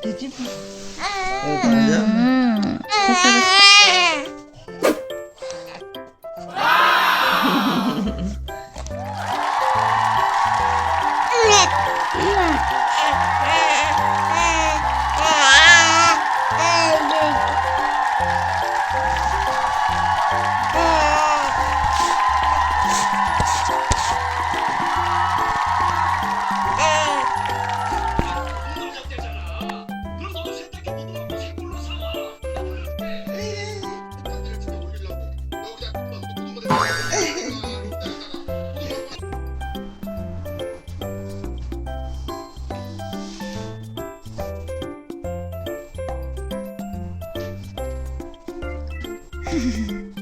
뒤집어. 음. 어, 그래? Mm-hmm.